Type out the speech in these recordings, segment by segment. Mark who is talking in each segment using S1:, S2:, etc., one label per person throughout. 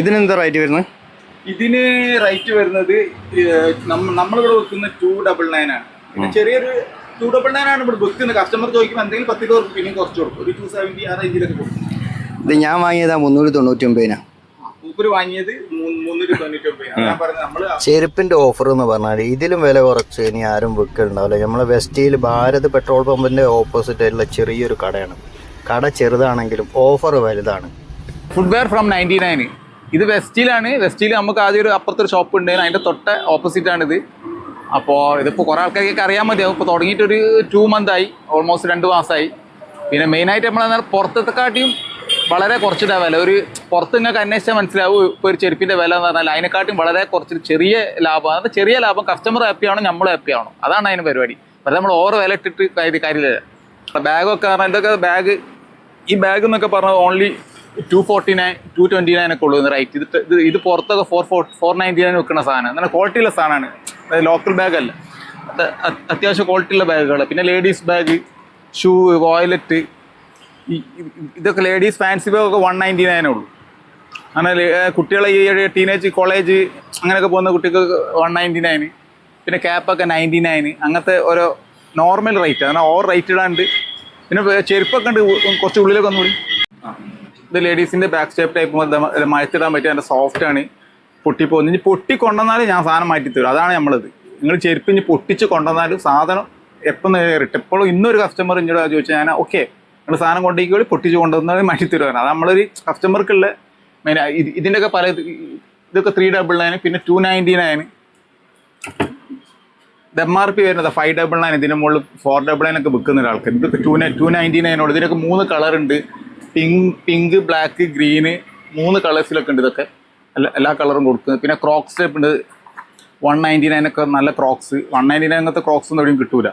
S1: ഇതിനെന്താ റേറ്റ് വരുന്നത്
S2: ഇതിന് റേറ്റ് വരുന്നത് നമ്മളിവിടെ വെക്കുന്ന ടു ഡബിൾ നയൻ ആണ്. പിന്നെ ചെറിയൊരു ടു ഡബിൾ നയൻ ആണ് ഇവിടെ വെക്കുന്നത്. കസ്റ്റമർ ചോദിക്കുമ്പോൾ എന്തെങ്കിലും പത്ത് രൂപ പിന്നെയും കുറച്ച് കൊടുക്കും. ഒരു ടു സെവന്റി ആ റേഞ്ചിലൊക്കെ കൊടുക്കും.
S1: ഇത് ഞാൻ വാങ്ങിയതാ മുന്നൂറ്റി തൊണ്ണൂറ്റി ഒമ്പതിനാ ചെരുപ്പിന്റെ ഓഫർ എന്ന് പറഞ്ഞാൽ ഇതിലും വില കുറച്ച് ഇനി ആരും വിൽക്കുന്നുണ്ടാവില്ല നമ്മളെ വെസ്റ്റിയിൽ ഭാരത് പെട്രോൾ പമ്പിന്റെ ഓപ്പോസിറ്റ് ആയിട്ടുള്ള ചെറിയൊരു കടയാണ്. കട ചെറുതാണെങ്കിലും ഓഫർ വലുതാണ്.
S2: ഫുഡ്വെയർ ഫ്രം നയന്റി നയൻ ഇത് വെസ്റ്റിലാണ്. വെസ്റ്റിൽ നമുക്ക് ആദ്യം ഒരു അപ്പുറത്തൊരു ഷോപ്പ് ഉണ്ട് അതിന്റെ തൊട്ട ഓപ്പോസിറ്റ് ആണിത്. അപ്പോൾ ഇതിപ്പോൾ കുറേ ആൾക്കാർക്ക് അറിയാൻ മതിയാവും ഇപ്പോൾ തുടങ്ങിയിട്ട് ഒരു ടു മന്ത് ആയി. ഓൾമോസ്റ്റ് രണ്ട് മാസമായി പിന്നെ മെയിനായിട്ട് നമ്മൾ പുറത്തെക്കാട്ടിയും വളരെ കുറച്ച് വില. ഒരു പുറത്ത് നിങ്ങൾക്ക് അന്വേഷിച്ചാൽ മനസ്സിലാവും ഇപ്പോൾ ഒരു ചെരുപ്പിന്റെ വില എന്ന് പറഞ്ഞാൽ അതിനെക്കാട്ടിയും വളരെ കുറച്ച് ചെറിയ ലാഭം അത് ചെറിയ ലാഭം കസ്റ്റമർ ഹാപ്പി ആണോ നമ്മൾ ഹാപ്പി ആണോ അതാണ് അതിന് പരിപാടി. പക്ഷേ നമ്മൾ ഓവർ വില ഇട്ടിട്ട് കാര്യം കാര്യമില്ല. ബാഗൊക്കെ പറഞ്ഞാൽ ബാഗ് ഈ ബാഗ് എന്നൊക്കെ പറഞ്ഞാൽ only two forty nine two twenty nine ഒക്കെ ഉള്ളൂ. റൈറ്റ് ഇത് ഇത് ഇത് പുറത്തൊക്കെ four four four ninety nine വെക്കുന്ന സാധനം. നല്ല ക്വാളിറ്റിയുള്ള സാധനമാണ്. അതായത് ലോക്കൽ ബാഗല്ല അത്യാവശ്യം ക്വാളിറ്റിയുള്ള ബാഗുകൾ പിന്നെ ലേഡീസ് ബാഗ് ഷൂ വോയിലറ്റ് ഇതൊക്കെ ലേഡീസ് ഫാൻസി ബാഗ് ഒക്കെ വൺ നയന്റി നയനേ ഉള്ളൂ. അങ്ങനെ കുട്ടികളെ ഈ ടീനേജ് കോളേജ് അങ്ങനെയൊക്കെ പോകുന്ന കുട്ടികൾക്ക് വൺ നയന്റി നയൻ പിന്നെ ക്യാപ്പൊക്കെ നയന്റി നയൻ അങ്ങനത്തെ ഓരോ നോർമൽ റേറ്റ് അങ്ങനെ ഓവർ റേറ്റ് ഇടാണ്ട്. പിന്നെ ചെരുപ്പൊക്കെ ഉണ്ട്. കുറച്ച് ഉള്ളിലൊക്കെ ഒന്നുകൂടി ഇത് ലേഡീസിന്റെ ബാക്ക് സ്റ്റേപ്പ് ടൈപ്പ് മഴത്തിടാൻ പറ്റിയ നല്ല സോഫ്റ്റ് ആണ്. പൊട്ടിപ്പോകുന്നു ഇനി പൊട്ടി കൊണ്ടുവന്നാലും ഞാൻ സാധനം മാറ്റി തരും. അതാണ് നമ്മളത് നിങ്ങൾ ചെരുപ്പ് ഇനി പൊട്ടിച്ച് കൊണ്ടുവന്നാലും സാധനം എപ്പം നേരിട്ട് ഇപ്പോഴും ഇന്നൊരു കസ്റ്റമർ ഇങ്ങോട്ട് ചോദിച്ചാൽ ഞാൻ ഓക്കെ നിങ്ങൾ സാധനം കൊണ്ടേക്കോളി പൊട്ടിച്ച് കൊണ്ടുവന്നാൽ മാറ്റി തരുവാണ് അത് നമ്മളൊരു കസ്റ്റമർക്കുള്ള മെയിൻ ഇതിന്റെയൊക്കെ പല ഇത് ഇതൊക്കെ ത്രീ ഡബിൾ നയൻ പിന്നെ ടു നയന്റി നയൻ ഇത് എം ആർ പി വരുന്നത് ഫൈവ് ഡബിൾ നയൻ ഇതിന് മുകളിൽ ഫോർ ഡബിൾ നയൻ ഒക്കെ വിൽക്കുന്ന ഒരാൾക്ക്. ഇത് ടു ടു നയന്റി നയനോട് ഇതിനൊക്കെ മൂന്ന് കളറുണ്ട് പിങ്ക് പിങ്ക് ബ്ലാക്ക് ഗ്രീന് മൂന്ന് കളേഴ്സിലൊക്കെ ഉണ്ട് ഇതൊക്കെ. എല്ലാ കളറും കൊടുക്കുന്നത്. പിന്നെ ക്രോക്സ് ടൈപ്പ് ഉണ്ട്. വൺ നയന്റി നയൻ ഒക്കെ നല്ല ക്രോക്സ്. വൺ നയന്റി നയൻ അങ്ങനത്തെ ക്രോക്സ് ഒന്നും എവിടെയും കിട്ടൂല.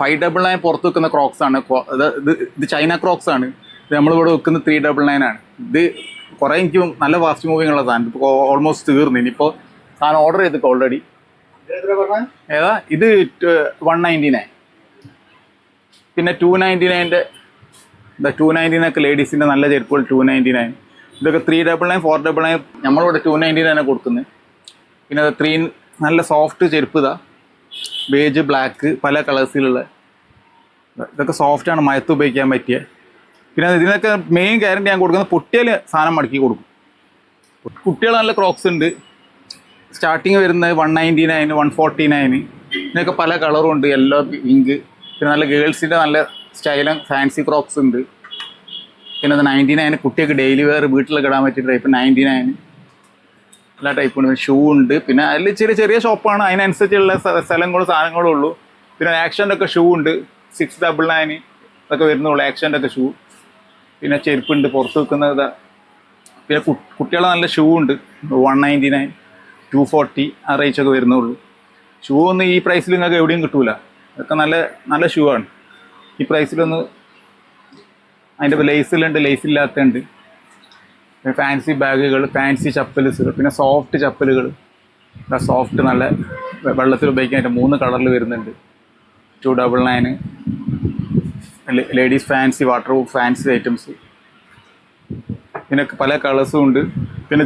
S2: ഫൈവ് ഡബിൾ നയൻ പുറത്ത് വെക്കുന്ന ക്രോക്സ് ആണ്. ഇത് ഇത് ചൈന ക്രോക്സ് ആണ്. ഇത് നമ്മളിവിടെ വെക്കുന്ന ത്രീ ഡബിൾ നയൻ ആണ്. ഇത് കുറേ എനിക്ക് നല്ല ഫാസ്റ്റ് മൂവിങ് ഉള്ള സാധനം. ഇപ്പോൾ ഓൾമോസ്റ്റ് തീർന്നു. ഇനിയിപ്പോൾ സാധനം ഓർഡർ ചെയ്തിട്ട് ഓൾറെഡി ഏതാ? ഇത് വൺ നയന്റി നയൻ പിന്നെ ടു നയന്റി നയന്റെ ടു നയന്റി നൈൻ ഒക്കെ ലേഡീസിന്റെ നല്ല ചെരുപ്പുകൾ ടു നയന്റി നയൻ ഇതൊക്കെ three double nine four double nine നമ്മളിവിടെ ടു നയന്റി നയൻ കൊടുക്കുന്നത് പിന്നെ അത് ത്രീ നല്ല സോഫ്റ്റ് ചെരുപ്പ് ഇതാ ബേജ് ബ്ലാക്ക് പല കളേഴ്സിലുള്ള ഇതൊക്കെ സോഫ്റ്റ് ആണ് മയത്ത് ഉപയോഗിക്കാൻ പറ്റിയ. പിന്നെ ഇതിനൊക്കെ മെയിൻ ഗ്യാരണ്ടി ഞാൻ കൊടുക്കുന്നത് പൊട്ടിയാൽ സാധനം മടക്കി കൊടുക്കും. കുട്ടികൾ നല്ല ക്രോക്സ് ഉണ്ട്. സ്റ്റാർട്ടിങ് വരുന്നത് one ninety nine one forty nine ഇതിനൊക്കെ പല കളറും ഉണ്ട്. യെല്ലോ പിങ്ക് പിന്നെ നല്ല ഗേൾസിന്റെ നല്ല സ്റ്റൈലും ഫാൻസി ക്രോക്സ് ഉണ്ട്. പിന്നെ നയന്റി നയൻ കുട്ടിയൊക്കെ ഡെയിലി വെയർ വീട്ടിലൊക്കെ ഇടാൻ പറ്റിയ ടൈപ്പ് നയന്റി നയൻ എല്ലാ ടൈപ്പും ഉണ്ട് ഷൂ ഉണ്ട്. പിന്നെ അതിൽ ചെറിയ ചെറിയ ഷോപ്പാണ് അതിനനുസരിച്ചുള്ള സ്ഥ- സ്ഥലങ്ങളും സാധനങ്ങളും ഉള്ളൂ. പിന്നെ ആക്ഷന്റെ ഒക്കെ ഷൂ ഉണ്ട്. സിക്സ് ഡബിൾ നയൻ ഇതൊക്കെ വരുന്നുള്ളൂ ആക്ഷന്റെ ഒക്കെ ഷൂ പിന്നെ ചെരുപ്പുണ്ട് പുറത്ത് വെക്കുന്ന ഇതാ. പിന്നെ കുട്ടികളെ നല്ല ഷൂ ഉണ്ട്. One ninety nine two forty ആ റേഞ്ചൊക്കെ വരുന്നുള്ളൂ. ഷൂ ഒന്നും ഈ പ്രൈസിൽ നിങ്ങൾക്ക് എവിടെയും കിട്ടൂല. അതൊക്കെ നല്ല നല്ല ഷൂ ആണ്. ഈ പ്രൈസിലൊന്ന് അതിന്റെ ലേസിലുണ്ട് ലേസ് ഇല്ലാത്തതുണ്ട്. പിന്നെ ഫാൻസി ബാഗുകൾ ഫാൻസി ചപ്പൽസ് പിന്നെ സോഫ്റ്റ് ചപ്പലുകൾ. സോഫ്റ്റ് നല്ല വെള്ളത്തിൽ ഉപയോഗിക്കാൻ പറ്റും മൂന്ന് കളറിൽ വരുന്നുണ്ട്. Two double nine ladies fancy waterproof fancy items പിന്നെ പല കളേഴ്സും ഉണ്ട്. പിന്നെ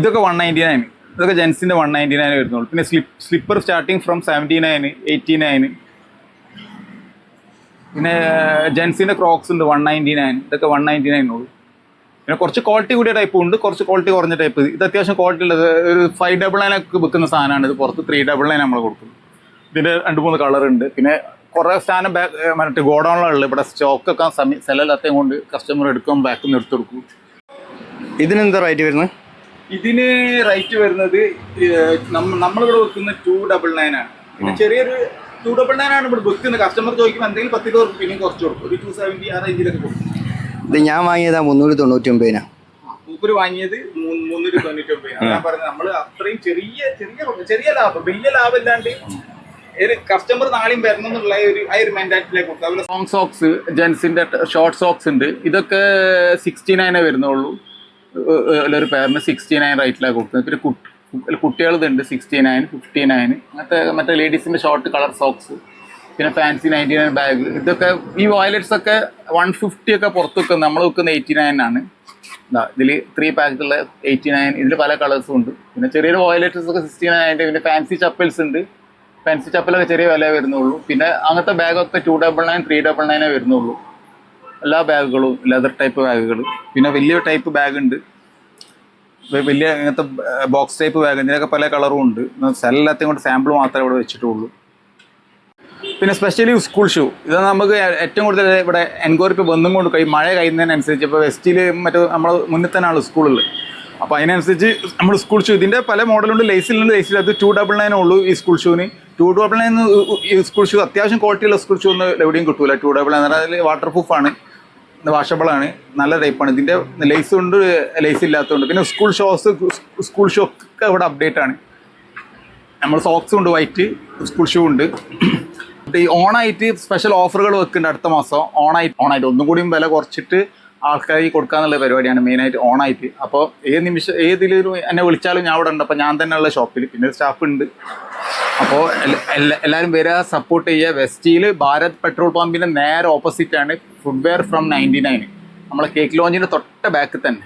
S2: ഇതൊക്കെ വൺ നയന്റി നയൻ ഇതൊക്കെ ജെൻസിന്റെ വൺ നയന്റി നയൻ വരുന്നുള്ളൂ. പിന്നെ slip slipper starting from seventy nine eighty nine പിന്നെ ജെൻസിന്റെ ക്രോക്സ് ഉണ്ട് വൺ നയന്റി നയൻ ഇതൊക്കെ വൺ നയന്റി നയൻ ഉള്ളൂ. പിന്നെ കുറച്ച് ക്വാളിറ്റി കൂടിയ ടൈപ്പ് ഉണ്ട് കുറച്ച് ക്വാളിറ്റി കുറഞ്ഞ ടൈപ്പ് ഇത് അത്യാവശ്യം ക്വാളിറ്റി ഉള്ളത് ഒരു ഫൈവ് ഡബിൾ നയൻ ഒക്കെ വിൽക്കുന്ന സാധനമാണ് ഇത് പുറത്ത്. ത്രീ ഡബിൾ നയൻ നമ്മൾ കൊടുക്കും. ഇതിന്റെ രണ്ട് മൂന്ന് കളർ ഉണ്ട്. പിന്നെ കുറേ സ്ഥാനം ബാക്ക് മറ്റേ ഗോഡൗണിലുള്ളത് ഇവിടെ സ്റ്റോക്ക് ഒക്കെ സമയം സ്ഥലമില്ലാത്തത് കൊണ്ട് കസ്റ്റമർ എടുക്കും ബാക്കിൽ നിന്ന് എടുത്തു കൊടുക്കും.
S1: ഇതിനെന്താ റേറ്റ് വരുന്നത്?
S2: ഇതിന് റേറ്റ് വരുന്നത് നമ്മളിവിടെ വെക്കുന്ന ടു ഡബിൾ നയൻ ആണ്. പിന്നെ ചെറിയൊരു ടു ഡബിൾ നയൻ ആണ് ഇവിടെ വെക്കുന്നത്. കസ്റ്റമർ ചോദിക്കുമ്പോൾ എന്തെങ്കിലും പത്ത് രൂപ പിന്നെയും കുറച്ച് കൊടുക്കും. ഒരു ടു സെവന്റി ആ റേഞ്ചിലൊക്കെ കൊടുക്കും.
S1: ഇത് ഞാൻ വാങ്ങിയതാ മുന്നൂറ്റി തൊണ്ണൂറ്റി ഒമ്പതിനാ
S2: മൂപ്പര് വാങ്ങിയത് മുന്നൂറ്റി തൊണ്ണൂറ്റി ഒമ്പത് ഞാൻ പറഞ്ഞത്. നമ്മൾ അത്രയും ചെറിയ ചെറിയ ചെറിയ ലാഭം. വലിയ ലാഭം ഇല്ലാണ്ട് ഒരു കസ്റ്റമർ നാളെയും വരണം എന്നുള്ള ഒരു ആ ഒരു മെന്റാലിറ്റിയിലേക്ക് കൊടുക്കും. അതുപോലെ സോങ് സോക്സ് ജെൻസിന്റെ ഷോർട്ട് സോക്സ് ഉണ്ട്. ഇതൊക്കെ സിക്സ്റ്റി നയനേ വരുന്നുള്ളൂ ഒരു പേരിന് സിക്സ്റ്റി നയൻ റേറ്റിലാണ് കൊടുക്കുന്നത്. പിന്നെ കുട്ടി കുട്ടികളതുണ്ട് സിക്സ്റ്റി നയൻ ഫിഫ്റ്റി നയൻ അങ്ങനത്തെ മറ്റേ ലേഡീസിന്റെ ഷോർട്ട് കളർ സോക്സ് പിന്നെ ഫാൻസി നയന്റി നയൻ ബാഗ് ഇതൊക്കെ ഈ വയലറ്റ്സ് ഒക്കെ വൺ ഫിഫ്റ്റി ഒക്കെ പുറത്ത് വെക്കുന്നത് നമ്മൾ വെക്കുന്ന എയ്റ്റി നയൻ ആണ്. ഇതിൽ ത്രീ പാക്കുള്ള എയ്റ്റി നയൻ ഇതിൽ പല കളേഴ്സും ഉണ്ട്. പിന്നെ ചെറിയൊരു വയലറ്റ്സ് ഒക്കെ സിക്സ്റ്റി നയൻ പിന്നെ ഫാൻസി ചപ്പൽസ് ഉണ്ട്. ഫാൻസി ചപ്പലൊക്കെ ചെറിയ വില വരുന്നുള്ളൂ. പിന്നെ അങ്ങനത്തെ ബാഗൊക്കെ two double nine three double നയനേ വരുന്നുള്ളൂ. എല്ലാ ബാഗുകളും ലെതർ ടൈപ്പ് ബാഗുകൾ പിന്നെ വലിയ ടൈപ്പ് ബാഗ് ഉണ്ട്. വലിയ അങ്ങനത്തെ ബോക്സ് ടൈപ്പ് ബാഗ് ഇതിനൊക്കെ പല കളറും ഉണ്ട്. എല്ലാத்தைയും കൊണ്ട് സാമ്പിൾ മാത്രമേ ഇവിടെ വെച്ചിട്ടുള്ളൂ. പിന്നെ സ്പെഷ്യലി സ്കൂൾ ഷൂ ഇത് നമുക്ക് ഏറ്റവും കൂടുതൽ ഇവിടെ എൻക്വയറി ഇപ്പോൾ വന്നും കൊണ്ട് കൈ മഴ കഴിയുന്നതിനനുസരിച്ച് ഇപ്പോൾ വെസ്റ്റിൽ മറ്റേ നമ്മൾ മുന്നിൽ തന്നെയാണ് സ്കൂളിൽ അപ്പോൾ അതിനനുസരിച്ച് നമ്മൾ സ്കൂൾ ഷൂ ഇതിന്റെ പല മോഡലുണ്ട് ലേസിലുണ്ട് ലേസിൽ അത് ടു ഡബിൾ നയൻ ഉള്ളൂ ഈ school ഷൂവിന് two double nine school shoe അത്യാവശ്യം ക്വാളിറ്റിയുള്ള സ്കൂൾ ഷൂ ഒന്നും എവിടെയും കിട്ടൂല. ടു ഡബിൾ നയൻ അതിൽ വാട്ടർ പ്രൂഫാണ് വാഷബിളാണ് നല്ല ടൈപ്പാണ് ഇതിന്റെ ലൈസ് ഉണ്ട് ലേസ് ഇല്ലാത്തതുകൊണ്ട്. പിന്നെ സ്കൂൾ ഷോസ് സ്കൂൾ ഷോക്ക് ഇവിടെ അപ്ഡേറ്റ് ആണ്. നമ്മൾ സോക്സും ഉണ്ട് വൈറ്റ് സ്കൂൾ ഷൂ ഉണ്ട്. ഈ ഓണായിട്ട് സ്പെഷ്യൽ ഓഫറുകൾ വെക്കുന്നുണ്ട് അടുത്ത മാസം. ഓണായിട്ട് ഓണായിട്ട് ഒന്നും കൂടിയും വില കുറച്ചിട്ട് ആൾക്കാർക്ക് കൊടുക്കാന്നുള്ള പരിപാടിയാണ് മെയിനായിട്ട് ഓണായിട്ട് അപ്പോൾ ഏത് നിമിഷം ഏതിലും എന്നെ വിളിച്ചാലും ഞാൻ അവിടെ ഉണ്ട്. അപ്പോൾ ഞാൻ തന്നെയുള്ള ഷോപ്പിൽ പിന്നെ സ്റ്റാഫ് ഉണ്ട്. അപ്പോൾ എല്ലാവരും വരിക സപ്പോർട്ട് ചെയ്യുക വെസ്റ്റിയിൽ ഭാരത് പെട്രോൾ പമ്പിന്റെ നേരെ ഓപ്പോസിറ്റ് ആണ് ഫുഡ്വെയർ ഫ്രം നയന്റി നയൻ നമ്മളെ കേക്ക് ലോഞ്ചിന്റെ തൊട്ട ബാക്കിൽ തന്നെ.